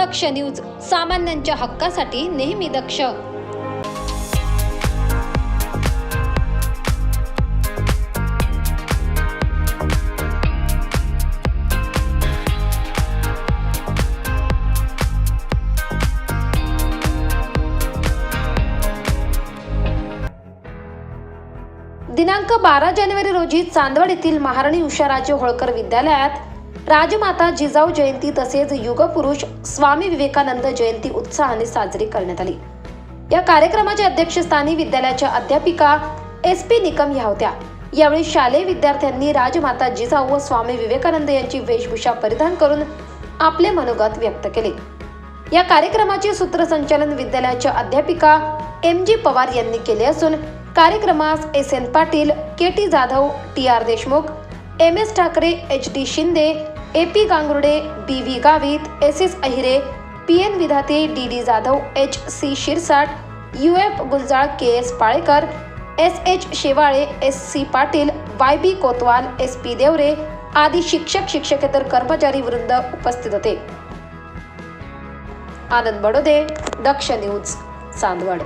दक्ष news सामान्यांच्या हक्कासाठी नेहमी दक्ष. दिनांक बारा जानेवारी रोजी चांदवड येथील महाराणी उषाराजे होळकर विद्यालयात राजमाता जिजाऊ जयंती तसेच युगपुरुष स्वामी विवेकानंद जयंती उत्साहाने साजरी करण्यात आली. या कार्यक्रमाच्या अध्यक्षस्थानी विद्यालयाच्या अध्यापिका एस पी निकम या होत्या. यावेळी शालेय विद्यार्थ्यांनी राजमाता जिजाऊ व स्वामी विवेकानंद यांची वेशभूषा परिधान करून आपले मनोगत व्यक्त केले. या कार्यक्रमाचे सूत्रसंचालन विद्यालयाच्या अध्यापिका एम जी पवार यांनी केले असून कार्यक्रमास S N Patil K T Jadhav T R Deshmukh M S Thackeray H D Shinde A P Gangurde B V Gavit S S Ahire P N Vidhate D D Jadhav H C Shirsat U F Guljal K S Palekar S H Shewale S C Patil Y B Kotwal S P Deore आदी शिक्षक शिक्षकेतर कर्मचारी वृंद उपस्थित होते. Anand Badode Daksh news Chandwad.